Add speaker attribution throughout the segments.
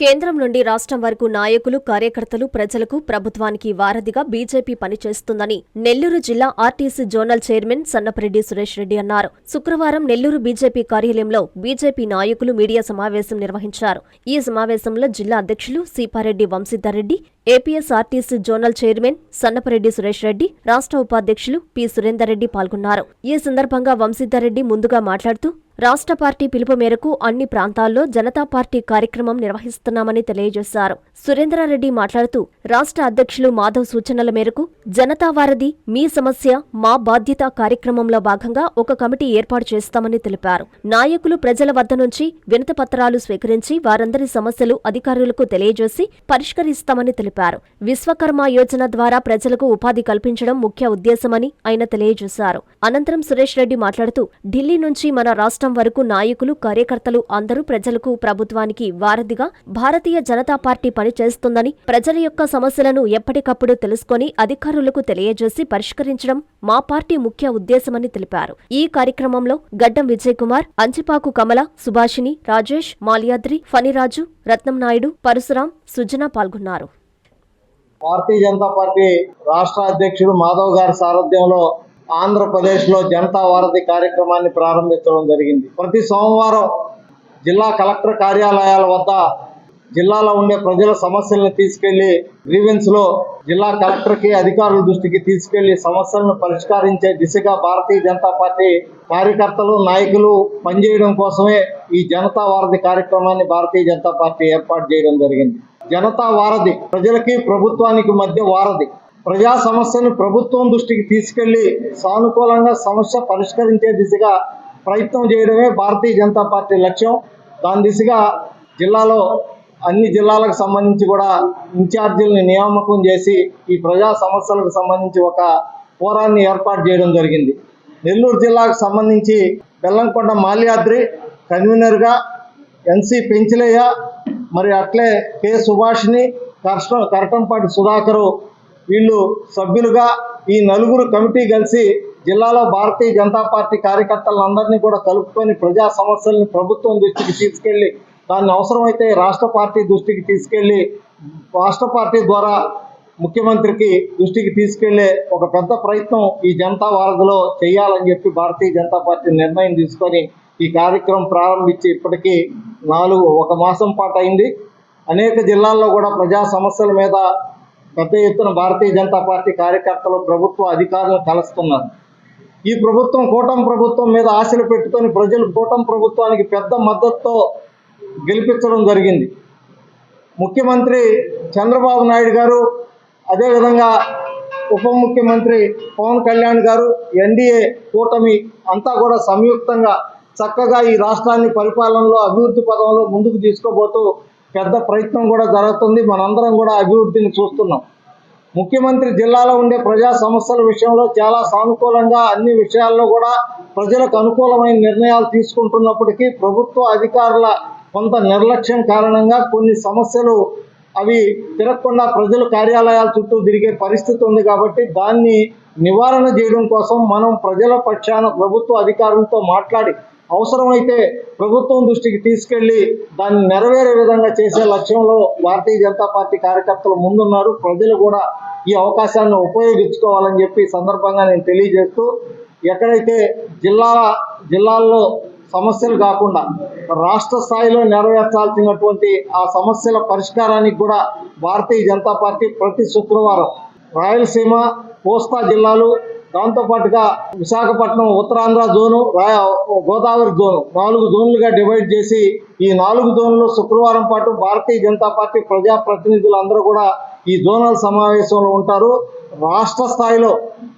Speaker 1: కేంద్రం నుండి రాష్ట్రం వరకు నాయకులు కార్యకర్తలు ప్రజలకు ప్రభుత్వానికి వారధిగా బీజేపీ పనిచేస్తుందని నెల్లూరు జిల్లా RTC zonal chairman Sannapareddy Suresh Reddy అన్నారు. శుక్రవారం నెల్లూరు బీజేపీ కార్యాలయంలో బీజేపీ నాయకులు మీడియా సమావేశం నిర్వహించారు. ఈ సమావేశంలో జిల్లా అధ్యక్షులు Seepareddy Vamsidhar Reddy APS RTC zonal chairman Sannapareddy Suresh Reddy రాష్ట్ర ఉపాధ్యక్షులు పి సురేందర్ రెడ్డి పాల్గొన్నారు. ఈ సందర్భంగా వంశీధర్ రెడ్డి ముందుగా మాట్లాడుతూ రాష్ట్ర పార్టీ పిలుపు మేరకు అన్ని ప్రాంతాల్లో జనతా పార్టీ కార్యక్రమం నిర్వహిస్తున్నామని తెలియజేశారు. సురేంద్రారెడ్డి మాట్లాడుతూ రాష్ట్ర అధ్యక్షులు మాధవ్ సూచనల మేరకు జనతా వారధి మీ సమస్య మా బాధ్యత కార్యక్రమంలో భాగంగా ఒక కమిటీ ఏర్పాటు చేస్తామని తెలిపారు. నాయకులు ప్రజల వద్ద నుంచి వినతి పత్రాలు స్వీకరించి వారందరి సమస్యలు అధికారులకు తెలియజేసి పరిష్కరిస్తామని తెలిపారు. విశ్వకర్మ యోజన ద్వారా ప్రజలకు ఉపాధి కల్పించడం ముఖ్య ఉద్దేశమని ఆయన తెలియజేశారు. అనంతరం సురేష్ రెడ్డి మాట్లాడుతూ ఢిల్లీ నుంచి మన రాష్ట్ర వరకు నాయకులు కార్యకర్తలు అందరూ ప్రజలకు ప్రభుత్వానికి వారధిగా భారతీయ జనతా పార్టీ పనిచేస్తుందని ప్రజల యొక్క సమస్యలను ఎప్పటికప్పుడు తెలుసుకొని అధికారులకు తెలియజేసి పరిష్కరించడం మా పార్టీ ముఖ్య ఉద్దేశమని తెలిపారు. ఈ కార్యక్రమంలో గడ్డం విజయ్ కుమార్ అంచిపాకు కమల సుభాషిణి రాజేష్ మాల్యాద్రి ఫణిరాజు రత్నం నాయుడు పరశురాం సుజన పాల్గొన్నారు.
Speaker 2: భారతీయ జనతా పార్టీ రాష్ట్ర అధ్యక్షుడు మాధవ్ గారి సారథ్యంలో ఆంధ్రప్రదేశ్లో జనతా వారధి కార్యక్రమాన్ని ప్రారంభించడం జరిగింది. ప్రతి సోమవారం జిల్లా కలెక్టర్ కార్యాలయాల వద్ద జిల్లాలో ఉండే ప్రజల సమస్యలను తీసుకెళ్ళి గ్రీవెన్స్లో జిల్లా కలెక్టర్కి అధికారుల దృష్టికి తీసుకెళ్ళి సమస్యలను పరిష్కరించే దిశగా భారతీయ జనతా పార్టీ కార్యకర్తలు నాయకులు పనిచేయడం కోసమే ఈ జనతా వారధి కార్యక్రమాన్ని భారతీయ జనతా పార్టీ ఏర్పాటు చేయడం జరిగింది. జనతా వారధి ప్రజలకి ప్రభుత్వానికి మధ్య వారధి ప్రజా సమస్యను ప్రభుత్వం దృష్టికి తీసుకెళ్ళి సానుకూలంగా సమస్య పరిష్కరించే దిశగా ప్రయత్నం చేయడమే భారతీయ జనతా పార్టీ లక్ష్యం. దాని దిశగా జిల్లాలో అన్ని జిల్లాలకు సంబంధించి కూడా ఇన్ఛార్జీలను నియామకం చేసి ఈ ప్రజా సమస్యలకు సంబంధించి ఒక ఫోరాన్ని ఏర్పాటు చేయడం జరిగింది. నెల్లూరు జిల్లాకు సంబంధించి బెల్లంకొండ మాల్యాద్రి కన్వీనర్గా ఎన్సి పెంచలయ్య మరి అట్లే కె సుభాష్ని కర్ష కరటంపాటి సుధాకరు వీళ్ళు సభ్యులుగా ఈ నలుగురు కమిటీ కలిసి జిల్లాలో భారతీయ జనతా పార్టీ కార్యకర్తలందరినీ కూడా కలుపుకొని ప్రజా సమస్యల్ని ప్రభుత్వం దృష్టికి తీసుకెళ్ళి దాన్ని అవసరమైతే రాష్ట్ర పార్టీ దృష్టికి తీసుకెళ్ళి రాష్ట్ర పార్టీ ద్వారా ముఖ్యమంత్రికి దృష్టికి తీసుకెళ్ళే ఒక పెద్ద ప్రయత్నం ఈ జనతా వారధిలో చేయాలని చెప్పి భారతీయ జనతా పార్టీ నిర్ణయం తీసుకొని ఈ కార్యక్రమం ప్రారంభించి ఇప్పటికీ నాలుగు ఒక మాసం పాటు అయింది. అనేక జిల్లాల్లో కూడా ప్రజా సమస్యల మీద పెద్ద ఎత్తున భారతీయ జనతా పార్టీ కార్యకర్తలు ప్రభుత్వ అధికారులు కలుస్తున్నారు. ఈ ప్రభుత్వం కూటమి ప్రభుత్వం మీద ఆశలు పెట్టుకొని ప్రజలు కూటమి ప్రభుత్వానికి పెద్ద మద్దతుతో గెలిపించడం జరిగింది. ముఖ్యమంత్రి చంద్రబాబు నాయుడు గారు అదేవిధంగా ఉప ముఖ్యమంత్రి పవన్ కళ్యాణ్ గారు ఎన్డీఏ కూటమి అంతా కూడా సంయుక్తంగా చక్కగా ఈ రాష్ట్రాన్ని పరిపాలనలో అభివృద్ధి పదంలో ముందుకు తీసుకోబోతూ పెద్ద ప్రయత్నం కూడా జరుగుతుంది. మనందరం కూడా అభివృద్ధిని చూస్తున్నాం. ముఖ్యమంత్రి జిల్లాలో ఉండే ప్రజా సమస్యల విషయంలో చాలా సానుకూలంగా అన్ని విషయాల్లో కూడా ప్రజలకు అనుకూలమైన నిర్ణయాలు తీసుకుంటున్నప్పటికీ ప్రభుత్వ అధికారుల కొంత నిర్లక్ష్యం కారణంగా కొన్ని సమస్యలు అవి తిరగకుండా ప్రజలు కార్యాలయాల చుట్టూ తిరిగే పరిస్థితి ఉంది కాబట్టి దాన్ని నివారణ చేయడం కోసం మనం ప్రజల పక్షాన ప్రభుత్వ అధికారులతో మాట్లాడి అవసరమైతే ప్రభుత్వం దృష్టికి తీసుకెళ్ళి దాన్ని నెరవేరే విధంగా చేసే లక్ష్యంలో భారతీయ జనతా పార్టీ కార్యకర్తలు ముందున్నారు. ప్రజలు కూడా ఈ అవకాశాన్ని ఉపయోగించుకోవాలని చెప్పి సందర్భంగా నేను తెలియజేస్తూ ఎక్కడైతే జిల్లా జిల్లాల్లో సమస్యలు కాకుండా రాష్ట్ర స్థాయిలో నెరవేర్చాల్సినటువంటి ఆ సమస్యల పరిష్కారానికి కూడా భారతీయ జనతా పార్టీ ప్రతి శుక్రవారం రాయలసీమ కోస్తా జిల్లాలు దాంతోపాటుగా విశాఖపట్నం ఉత్తరాంధ్ర జోను రాయ గోదావరి జోను నాలుగు జోన్లుగా డివైడ్ చేసి ఈ నాలుగు జోన్లు శుక్రవారం పాటు భారతీయ జనతా పార్టీ ప్రజాప్రతినిధులు అందరూ కూడా ఈ జోనల్ సమావేశంలో ఉంటారు. రాష్ట్ర స్థాయిలో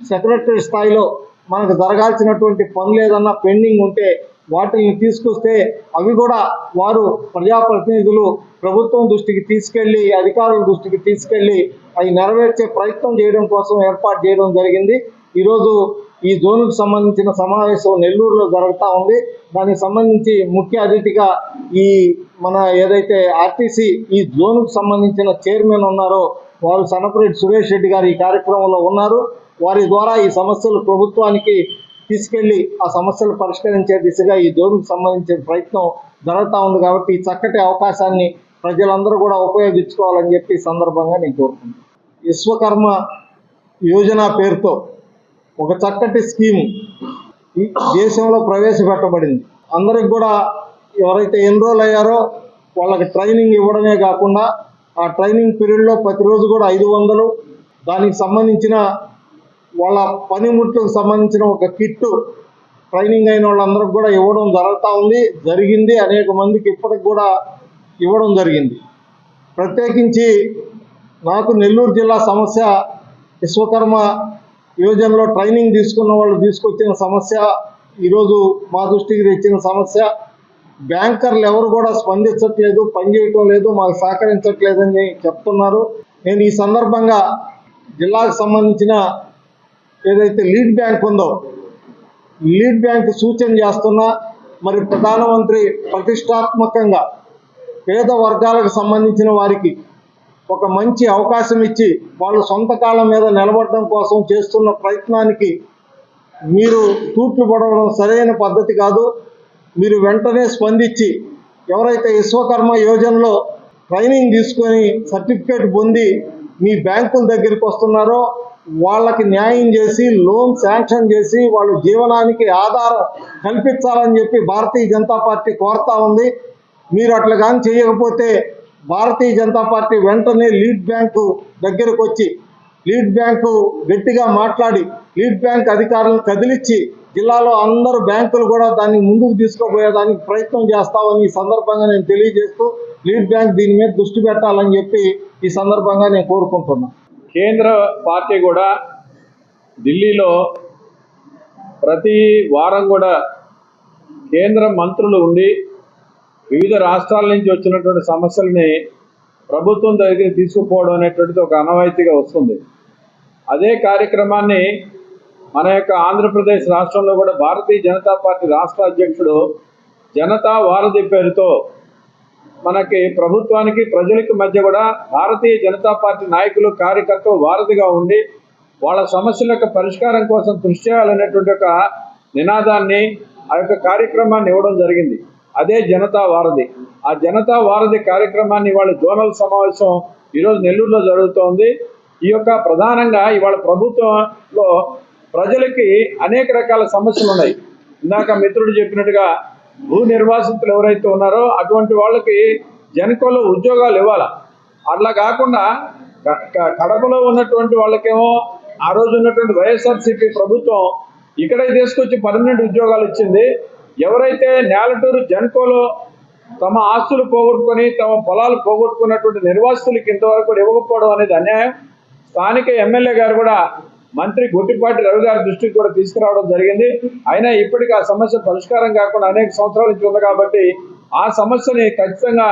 Speaker 2: సెక్రటరీ స్థాయిలో మనకు జరగాల్సినటువంటి పనులు ఏదన్నా పెండింగ్ ఉంటే వాటిని తీసుకొస్తే అవి కూడా వారు ప్రజాప్రతినిధులు ప్రభుత్వం దృష్టికి తీసుకెళ్ళి అధికారుల దృష్టికి తీసుకెళ్ళి అవి నెరవేర్చే ప్రయత్నం చేయడం కోసం ఏర్పాటు చేయడం జరిగింది. ఈరోజు ఈ జోన్కు సంబంధించిన సమావేశం నెల్లూరులో జరుగుతూ ఉంది. దానికి సంబంధించి ముఖ్య అతిథిగా ఈ మన ఏదైతే ఆర్టీసీ ఈ జోన్కు సంబంధించిన చైర్మన్ ఉన్నారో వారు సనపరెడ్డి సురేష్ రెడ్డి గారు ఈ కార్యక్రమంలో ఉన్నారు. వారి ద్వారా ఈ సమస్యలు ప్రభుత్వానికి తీసుకెళ్ళి ఆ సమస్యలు పరిష్కరించే దిశగా ఈ జోన్కు సంబంధించిన ప్రయత్నం జరుగుతూ ఉంది కాబట్టి ఈ చక్కటి అవకాశాన్ని ప్రజలందరూ కూడా ఉపయోగించుకోవాలని చెప్పి సందర్భంగా నేను కోరుకుంటున్నాను. విశ్వకర్మ యోజన పేరుతో ఒక చక్కటి స్కీమ్. దేశంలో ప్రవేశపెట్టబడింది. అందరికి కూడా ఎవరైతే ఎన్రోల్ అయ్యారో వాళ్ళకి ట్రైనింగ్ ఇవ్వడమే కాకుండా ఆ ట్రైనింగ్ పీరియడ్లో ప్రతిరోజు కూడా ఐదు వందలు. దానికి సంబంధించిన వాళ్ళ పనిముట్లకు సంబంధించిన ఒక కిట్టు ట్రైనింగ్ అయిన వాళ్ళందరికి కూడా ఇవ్వడం జరుగుతూ ఉంది. జరిగింది. అనేక మందికి ఇప్పటికి కూడా ఇవ్వడం జరిగింది. ప్రత్యేకించి నాకు నెల్లూరు జిల్లా సమస్య విశ్వకర్మ యువజనలో ట్రైనింగ్ తీసుకున్న వాళ్ళు తీసుకొచ్చిన సమస్య ఈరోజు మా దృష్టికి తెచ్చిన సమస్య బ్యాంకర్లు ఎవరు కూడా స్పందించట్లేదు పనిచేయటం లేదు మాకు సహకరించట్లేదని చెప్తున్నారు. నేను ఈ సందర్భంగా జిల్లాకు సంబంధించిన ఏదైతే లీడ్ బ్యాంక్ ఉందో లీడ్ బ్యాంక్ సూచన చేస్తున్నా మరి ప్రధానమంత్రి ప్రతిష్టాత్మకంగా పేద వర్గాలకు సంబంధించిన వారికి ఒక మంచి అవకాశం ఇచ్చి వాళ్ళ సొంత కాలం మీద నిలబడడం కోసం చేస్తున్న ప్రయత్నానికి మీరు తూర్పు పడవడం సరైన పద్ధతి కాదు. మీరు వెంటనే స్పందించి ఎవరైతే విశ్వకర్మ యోజనలో ట్రైనింగ్ తీసుకొని సర్టిఫికేట్ పొంది మీ బ్యాంకుల దగ్గరికి వస్తున్నారో వాళ్ళకి న్యాయం చేసి లోన్ శాంక్షన్ చేసి వాళ్ళ జీవనానికి ఆధారం కల్పించాలని చెప్పి భారతీయ జనతా పార్టీ కోరుతా ఉంది. మీరు అట్లా కానీ చేయకపోతే భారతీయ జనతా పార్టీ వెంటనే లీడ్ బ్యాంకు దగ్గరకు వచ్చి లీడ్ బ్యాంకు గట్టిగా మాట్లాడి లీడ్ బ్యాంక్ అధికారులను కదిలిచ్చి జిల్లాలో అందరు బ్యాంకులు కూడా దాన్ని ముందుకు తీసుకుపోయేదానికి ప్రయత్నం చేస్తామని ఈ సందర్భంగా నేను తెలియజేస్తూ లీడ్ బ్యాంక్ దీని మీద దృష్టి పెట్టాలని చెప్పి ఈ సందర్భంగా నేను కోరుకుంటున్నాను
Speaker 3: కేంద్ర పార్టీ కూడా ఢిల్లీలో ప్రతి వారం కూడా కేంద్ర మంత్రులు ఉండి వివిధ రాష్ట్రాల నుంచి వచ్చినటువంటి సమస్యల్ని ప్రభుత్వం దగ్గరికి తీసుకుపోవడం అనేటువంటిది ఒక అనవాయితీగా వస్తుంది. అదే కార్యక్రమాన్ని మన యొక్క ఆంధ్రప్రదేశ్ రాష్ట్రంలో కూడా భారతీయ జనతా పార్టీ రాష్ట్ర అధ్యక్షుడు జనతా వారధి పేరుతో మనకి ప్రభుత్వానికి ప్రజలకి మధ్య కూడా భారతీయ జనతా పార్టీ నాయకులు కార్యకర్తలు వారధిగా ఉండి వాళ్ళ సమస్యల యొక్క పరిష్కారం కోసం కృషి చేయాలనేటువంటి ఒక నినాదాన్ని ఆ యొక్క కార్యక్రమాన్ని ఇవ్వడం జరిగింది. అదే జనతా వారధి. ఆ జనతా వారధి కార్యక్రమాన్ని ఇవాళ జోనల్ సమావేశం ఈరోజు నెల్లూరులో జరుగుతోంది. ఈ యొక్క ప్రధానంగా ఇవాళ ప్రభుత్వంలో ప్రజలకి అనేక రకాల సమస్యలు ఉన్నాయి. ఇందాక మిత్రుడు చెప్పినట్టుగా భూ నిర్వాసితులు ఎవరైతే ఉన్నారో అటువంటి వాళ్ళకి జనకోలో ఉద్యోగాలు ఇవ్వాలి? అట్లా కాకుండా కడపలో ఉన్నటువంటి వాళ్ళకేమో ఆ రోజు ఉన్నటువంటి వైఎస్ఆర్సీపీ ప్రభుత్వం ఇక్కడే తీసుకొచ్చి పర్మనెంట్ ఉద్యోగాలు ఇచ్చింది. ఎవరైతే నేలటూరు జన్కోలో తమ ఆస్తులు పోగొట్టుకొని తమ పొలాలు పోగొట్టుకున్నటువంటి నిర్వాసితులకి ఇంతవరకు కూడా ఇవ్వకపోవడం అనేది అన్యాయం. స్థానిక ఎమ్మెల్యే గారు కూడా మంత్రి గుట్టిపాటి రవి గారి దృష్టికి కూడా తీసుకురావడం జరిగింది. అయినా ఇప్పటికీ ఆ సమస్య పరిష్కారం కాకుండా అనేక సంవత్సరాల నుంచి ఉంది కాబట్టి ఆ సమస్యని ఖచ్చితంగా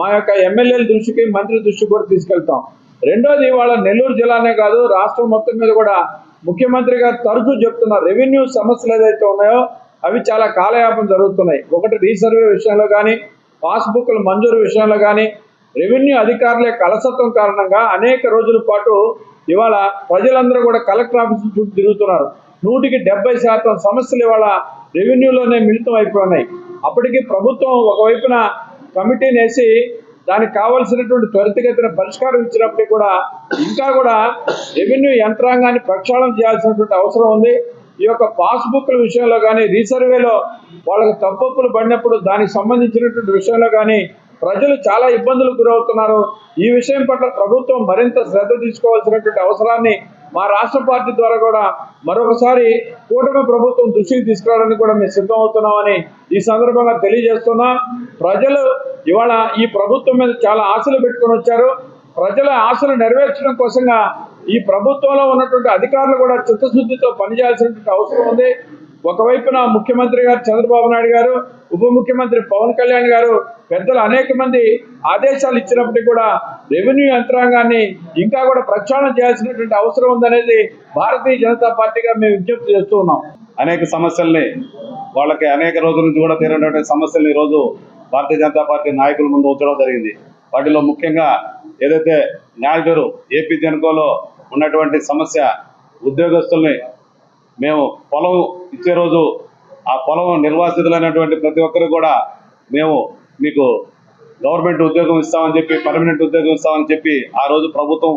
Speaker 3: మా యొక్క ఎమ్మెల్యేల దృష్టికి మంత్రి దృష్టికి కూడా తీసుకెళ్తాం. రెండోది వాళ్ళ నెల్లూరు జిల్లానే కాదు రాష్ట్రం మొత్తం మీద కూడా ముఖ్యమంత్రి గారు తరచూ చెప్తున్న రెవెన్యూ సమస్యలు ఏదైతే ఉన్నాయో అవి చాలా కాలయాపం జరుగుతున్నాయి. ఒకటి రీసర్వే విషయంలో కానీ పాస్బుక్ల మంజూరు విషయంలో కానీ రెవెన్యూ అధికారుల కలసత్వం కారణంగా అనేక రోజుల పాటు ఇవాళ ప్రజలందరూ కూడా కలెక్టర్ ఆఫీస్ చుట్టూ తిరుగుతున్నారు. నూటికి డెబ్బై శాతం సమస్యలు ఇవాళ రెవెన్యూలోనే మిళితం అయిపోయినాయి. అప్పటికి ప్రభుత్వం ఒకవైపున కమిటీని వేసి దానికి కావలసినటువంటి త్వరితగతిన పరిష్కారం ఇచ్చినప్పటికీ కూడా ఇంకా కూడా రెవెన్యూ యంత్రాంగాన్ని ప్రక్షాళన చేయాల్సినటువంటి అవసరం ఉంది. ఈ యొక్క పాస్బుక్ల విషయంలో కానీ రీసర్వేలో వాళ్ళకి తప్పప్పులు పడినప్పుడు దానికి సంబంధించినటువంటి విషయంలో కానీ ప్రజలు చాలా ఇబ్బందులకు గురవుతున్నారు. ఈ విషయం పట్ల ప్రభుత్వం మరింత శ్రద్ధ తీసుకోవాల్సినటువంటి అవసరాన్ని మా రాష్ట్ర పార్టీ ద్వారా కూడా మరొకసారి కూటమి ప్రభుత్వం దృష్టికి తీసుకురావడానికి కూడా మేము సిద్ధం అవుతున్నామని ఈ సందర్భంగా తెలియజేస్తున్నా. ప్రజలు ఇవాళ ఈ ప్రభుత్వం మీద చాలా ఆశలు పెట్టుకుని వచ్చారు. ప్రజల ఆశలు నెరవేర్చడం కోసంగా ఈ ప్రభుత్వంలో ఉన్నటువంటి అధికారులు కూడా చిత్తశుద్ధితో పనిచేయాల్సినటువంటి అవసరం ఉంది. ఒకవైపున ముఖ్యమంత్రి గారు చంద్రబాబు నాయుడు గారు ఉప ముఖ్యమంత్రి పవన్ కళ్యాణ్ గారు పెద్దలు అనేక మంది ఆదేశాలు ఇచ్చినప్పటికీ కూడా రెవెన్యూ యంత్రాంగాన్ని ఇంకా కూడా ప్రక్షాళన చేయాల్సినటువంటి అవసరం ఉందనేది భారతీయ జనతా పార్టీగా మేము విజ్ఞప్తి చేస్తూ ఉన్నాం.
Speaker 4: అనేక సమస్యల్ని వాళ్ళకి అనేక రోజుల నుంచి కూడా తీరినటువంటి సమస్యలు ఈరోజు భారతీయ జనతా పార్టీ నాయకుల ముందు ఉంచడం జరిగింది. వాటిలో ముఖ్యంగా ఏదైతే న్యాయపేరు ఏపీ జనకోలో ఉన్నటువంటి సమస్య ఉద్యోగస్తుల్ని మేము పొలం ఇచ్చే రోజు ఆ పొలం నిర్వాసితులైనటువంటి ప్రతి ఒక్కరు కూడా మేము మీకు గవర్నమెంట్ ఉద్యోగం ఇస్తామని చెప్పి పర్మనెంట్ ఉద్యోగం ఇస్తామని చెప్పి ఆ రోజు ప్రభుత్వం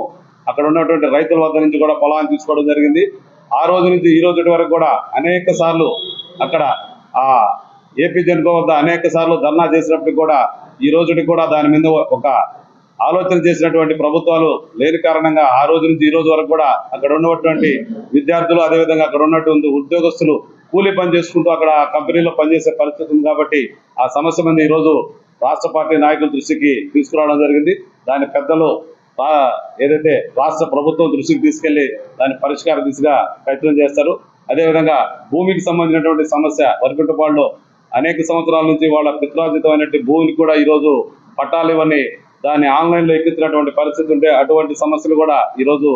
Speaker 4: అక్కడ ఉన్నటువంటి రైతుల వద్ద నుంచి కూడా పొలాన్ని తీసుకోవడం జరిగింది. ఆ రోజు నుంచి ఈ రోజు వరకు కూడా అనేక సార్లు అక్కడ ఆ ఏపీ జనకో వద్ద అనేక సార్లు ధర్నా చేసినప్పటికి కూడా ఈ రోజుకి కూడా దాని మీద ఒక ఆలోచన చేసినటువంటి ప్రభుత్వాలు లేని కారణంగా ఆ రోజు నుంచి ఈ రోజు వరకు కూడా అక్కడ ఉన్నటువంటి విద్యార్థులు అదేవిధంగా అక్కడ ఉన్నటువంటి ఉద్యోగస్తులు కూలీ పని చేసుకుంటూ అక్కడ కంపెనీలో పనిచేసే పరిస్థితి ఉంది కాబట్టి ఆ సమస్య మీద ఈరోజు రాష్ట్ర పార్టీ నాయకుల దృష్టికి తీసుకురావడం జరిగింది. దాని పెద్దలు ఏదైతే రాష్ట్ర ప్రభుత్వం దృష్టికి తీసుకెళ్ళి దాని పరిష్కార దిశగా ప్రయత్నం చేస్తారు. అదేవిధంగా భూమికి సంబంధించినటువంటి సమస్య వరకుంటపాడులో అనేక సంవత్సరాల నుంచి వాళ్ళ పిత్రార్జితమైనటువంటి భూమిని కూడా ఈరోజు పట్టాలు ఇవన్నీ దాన్ని ఆన్లైన్లో ఎక్కించినటువంటి పరిస్థితి ఉంటే అటువంటి సమస్యలు కూడా ఈరోజు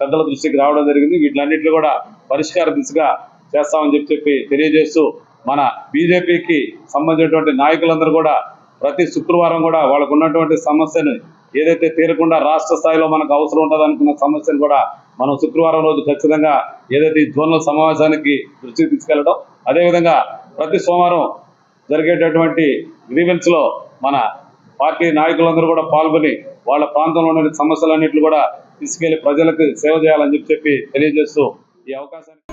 Speaker 4: పెద్దల దృష్టికి రావడం జరిగింది. వీటిలన్నింటిలో కూడా పరిష్కార దిశగా చేస్తామని చెప్పి చెప్పి తెలియజేస్తూ మన బీజేపీకి సంబంధించినటువంటి నాయకులందరూ కూడా ప్రతి శుక్రవారం కూడా వాళ్ళకు ఉన్నటువంటి సమస్యను ఏదైతే తీరకుండా రాష్ట్ర స్థాయిలో మనకు అవసరం ఉంటుంది అనుకున్న సమస్యను కూడా మనం శుక్రవారం రోజు ఖచ్చితంగా ఏదైతే ఈ సమావేశానికి దృష్టికి తీసుకెళ్ళడం అదేవిధంగా ప్రతి సోమవారం జరిగేటటువంటి గ్రీవెన్స్లో మన పార్టీ నాయకులందరూ కూడా పాల్గొని వాళ్ళ ప్రాంతంలో ఉన్న సమస్యలన్నింటినీ కూడా తీసుకెళ్ళి ప్రజలకు సేవ చేయాలని చెప్పి చెప్పి తెలియజేస్తూ ఈ అవకాశాన్ని